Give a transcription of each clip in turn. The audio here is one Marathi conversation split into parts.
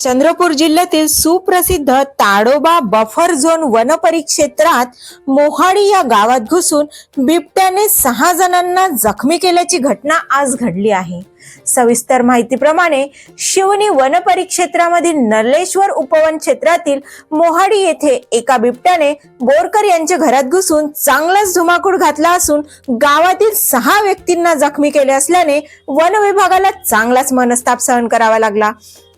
चंद्रपूर जिल्ह्यातील सुप्रसिद्ध ताडोबा बफर झोन वनपरिक्षेत्रात मोहाडी या गावात घुसून बिबट्याने सहा जणांना जखमी केल्याची घटना आज घडली आहे. सविस्तर माहितीप्रमाणे शिवनी वनपरिक्षेत्रामधील नलेश्वर उपवन क्षेत्रातील मोहाडी येथे एका बिबट्याने बोरकर यांच्या घरात घुसून चांगलाच धुमाकूळ घातला असून गावातील सहा व्यक्तींना जखमी केले असल्याने वन विभागाला चांगलाच मनस्ताप सहन करावा लागला.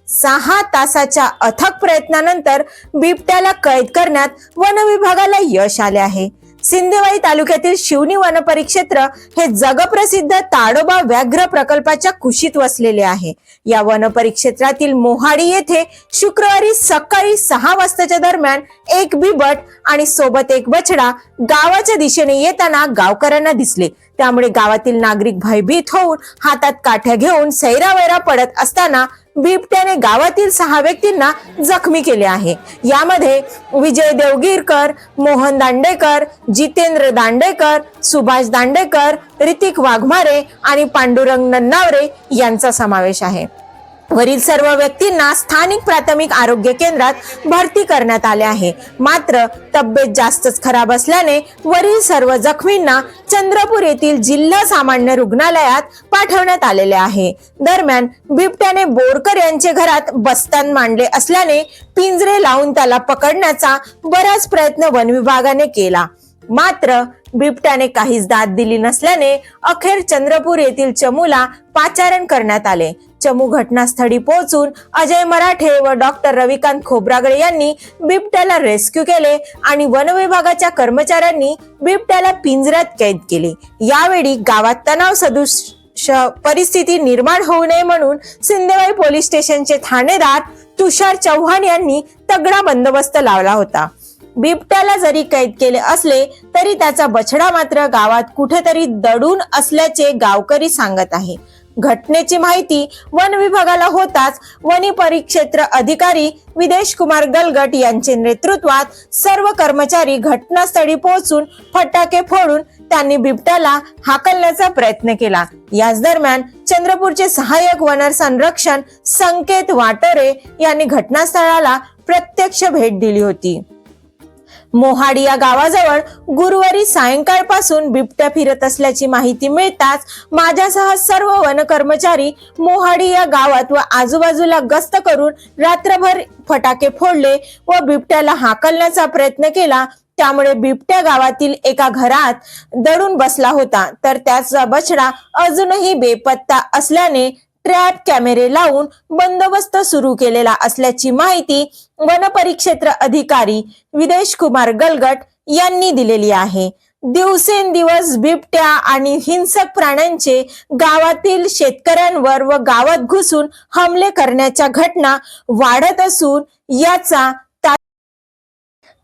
सहा तासाच्या अथक प्रयत्नानंतर बिबट्याला कैद करण्यात वन विभागाला यश आले आहे. सिंदेवाई तालुक्यातील शिवनी वनपरिक्षेत्र हे जगप्रसिद्ध ताडोबा व्याघ्र प्रकल्पाच्या कुशीत वसलेले आहे. या वनपरिक्षेत्रातील मोहाडी येथे शुक्रवारी सकाळी सहा वाजताच्या दरम्यान एक बिबट आणि सोबत एक बछडा गावाच्या दिशेने येताना गावकऱ्यांना दिसले. त्यामुळे गावातील नागरिक भयभीत होऊन हातात काठ्या घेऊन सैरावैरा पडत असताना बिबट्याने गावातील सहा व्यक्तींना जखमी केले आहे. यामध्ये विजय देवगीरकर मोहन दांडेकर जितेंद्र दांडेकर सुभाष दांडेकर ऋतिक वाघमारे आणि पांडुरंग नन्नावरे यांचा समावेश आहे. वरील सर्व व्यक्तींना स्थानिक प्राथमिक आरोग्य केंद्रात भरती करण्यात आले आहे. मात्र तब्येत जास्तच खराब असल्याने वरील सर्व जखमींना चंद्रपूर येथील जिल्हा सामान्य रुग्णालयात पाठवण्यात आलेले आहे. दरम्यान बिबट्याने बोरकर यांचे घरात बस्तान मांडले असल्याने पिंजरे लावून त्याला पकडण्याचा बराच प्रयत्न वन विभागाने केला. मात्र बिबट्याने काहीच दाद दिली नसल्याने अखेर चंद्रपूर येथील चमूला पाचारण करण्यात आले. चमू घटनास्थळी पोहोचून अजय मराठे व डॉक्टर रविकांत खोब्रागडे यांनी बिबट्याला रेस्क्यू केले आणि वन विभागाच्या कर्मचाऱ्यांनी बिबट्याला पिंजऱ्यात कैद केले. यावेळी गावात तणाव सदृश परिस्थिती निर्माण होऊ नये म्हणून सिंदेवाई पोलीस स्टेशनचे ठाणेदार तुषार चव्हाण यांनी तगडा बंदोबस्त लावला होता. बिबट्याला जरी कैद केले असले तरी त्याचा बछडा मात्र गावात कुठेतरी दडून असल्याचे गावकरी सांगत आहे. घटनेची माहिती वन विभागाला होताच वनी परिक्षेत्र अधिकारी विदेश कुमार गलगट यांचे नेतृत्वात सर्व कर्मचारी घटनास्थळी पोहोचून फटाके फोडून त्यांनी बिबट्याला हाकलण्याचा प्रयत्न केला. याच दरम्यान चंद्रपूरचे सहाय्यक वन संरक्षण संकेत वाटोरे यांनी घटनास्थळाला प्रत्यक्ष भेट दिली होती. मोहाडी या गावाजवळ गुरुवारी सायंकाळपासून बिबट्या फिरत असल्याची माहिती मिळताच माझ्यासह सर्व वन कर्मचारी मोहाडी या गावात व आजूबाजूला गस्त करून रात्रभर फटाके फोडले व बिबट्याला हाकलण्याचा प्रयत्न केला. त्यामुळे बिबट्या गावातील एका घरात दडून बसला होता. तर त्याचा बछडा अजूनही बेपत्ता असल्याने ट्रॅप कॅमेरे लावून बंदोबस्त सुरू केलेला असल्याची माहिती वनपरिक्षेत्र अधिकारी विदेश कुमार गलगट यांनी दिलेली आहे. दिवसेंदिवस बिबट्या आणि हिंसक प्राण्यांचे गावातील शेतकऱ्यांवर व गावात घुसून हमले करण्याच्या घटना वाढत असून याचा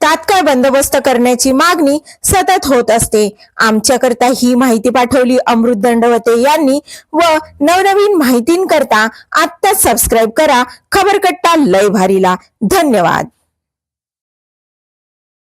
तात्काळ बंदोबस्त करण्याची मागणी सतत होत असते. आमच्याकरता ही माहिती पाठवली अमृत दंडवते यांनी व नवनवीन माहितींकरता आत्ताच सबस्क्राईब करा. खबरकट्टा लय भारीला. धन्यवाद.